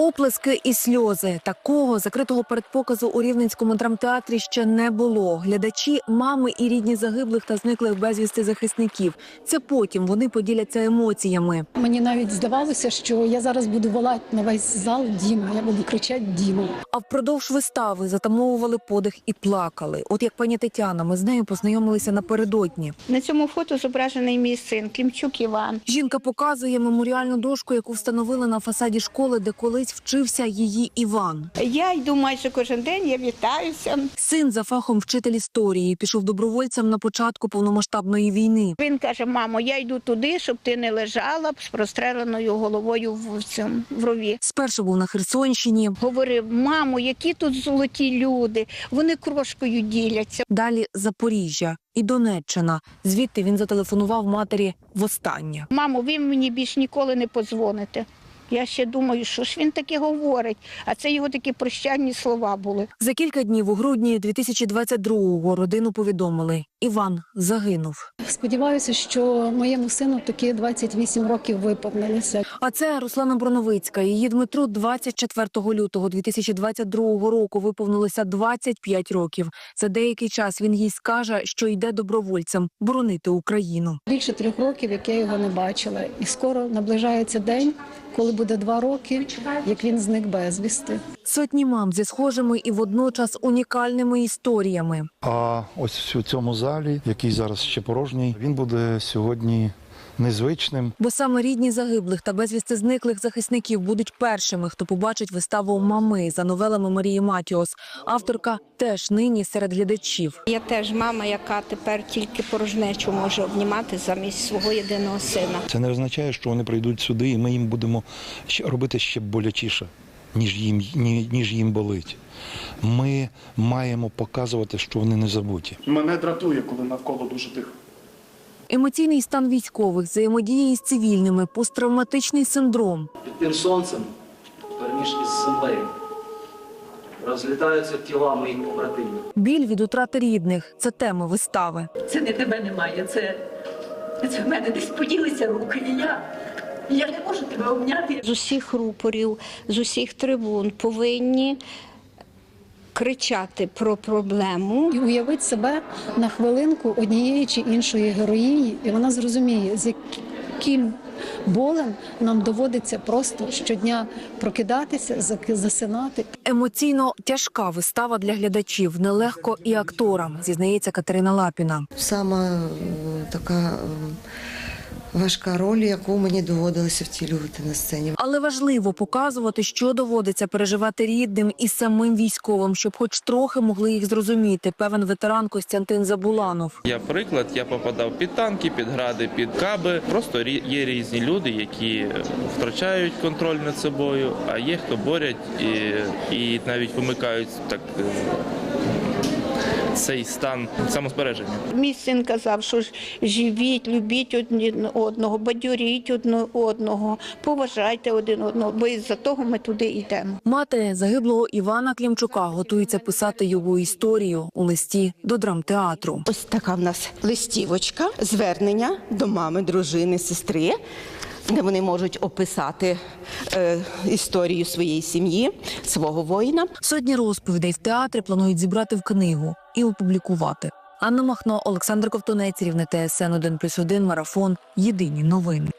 Оплески і сльози такого закритого передпоказу у рівненському драмтеатрі ще не було. Глядачі, мами і рідні загиблих та зниклих безвісти захисників. Це потім вони поділяться емоціями. Мені навіть здавалося, що я зараз буду волати на весь зал Діма. Я буду кричати Діма. А впродовж вистави затамовували подих і плакали. От як пані Тетяна, ми з нею познайомилися напередодні. На цьому фото зображений мій син Клімчук Іван. Жінка показує меморіальну дошку, яку встановили на фасаді школи, де колись вчився її Іван. Я йду майже кожен день, я вітаюся. Син за фахом вчитель історії пішов добровольцем на початку повномасштабної війни. Він каже: мамо, я йду туди, щоб ти не лежала з простреленою головою в цьому в рові. Спершу був на Херсонщині, Говорив, мамо, які тут золоті люди, вони крошкою діляться. далі Запоріжжя і Донеччина. Звідти він зателефонував матері востаннє. Мамо, ви мені більш ніколи не подзвоните. Я ще думаю, що ж він таке говорить, а це його такі прощальні слова були. За кілька днів у грудні 2022-го родину повідомили: Іван загинув. Сподіваюся, що моєму сину такі 28 років виповнилися. А це Руслана Броновицька. Її Дмитру 24 лютого 2022 року виповнилося 25 років. За деякий час він їй скаже, що йде добровольцем боронити Україну. Більше трьох років, як я його не бачила, і скоро наближається день, коли буде два роки, як він зник безвісти. Сотні мам зі схожими і водночас унікальними історіями. А ось у цьому залі, який зараз ще порожній, він буде сьогодні незвичним. Бо саме рідні загиблих та безвісти зниклих захисників будуть першими, хто побачить виставу мами за новелами Марії Матіос. Авторка теж нині серед глядачів. Я теж мама, яка тепер тільки порожнечу може обнімати замість свого єдиного сина. Це не означає, що вони прийдуть сюди, і ми їм будемо робити ще болячіше, ніж їм, ні- ніж їм болить. Ми маємо показувати, що вони не забуті. Мене дратує, коли навколо дуже тихо. Емоційний стан військових, взаємодія із цивільними, посттравматичний синдром. Під тим сонцем, переміж із землею, розлітаються тіла моїх побратимів. Біль від утрати рідних це теми вистави. це не тебе немає, це, це в мене десь поділися руки, і я, я не можу тебе обняти. З усіх рупорів, з усіх трибун повинні кричати про проблему. І уявить себе на хвилинку однієї чи іншої героїні, і вона зрозуміє, з яким болем нам доводиться просто щодня прокидатися, засинати. Емоційно тяжка вистава для глядачів, нелегко і акторам, зізнається Катерина Лапіна. Саме е, така е, важка роль, яку мені доводилося втілювати на сцені. Але важливо показувати, що доводиться переживати рідним і самим військовим, щоб хоч трохи могли їх зрозуміти. Певен ветеран Костянтин Забуланов. Я приклад, я попадав під танки, під гради, під каби. Просто є різні люди, які втрачають контроль над собою, а є хто борять і, і навіть вимикають так е, цей стан самозбереження. Мій син казав, що живіть, любіть один одного, бадьоріть один одного, поважайте один одного, бо із-за того ми туди йдемо. Мати загиблого Івана Клімчука готується писати його історію у листі до драмтеатру. Ось така в нас листівочка, звернення до мами, дружини, сестри, де вони можуть описати е, історію своєї сім'ї, свого воїна. Сотні розповідей в театрі планують зібрати в книгу і опублікувати. Анна Махно, Олександр Ковтунець, Рівне ТСН 1+,1, Марафон. Єдині новини.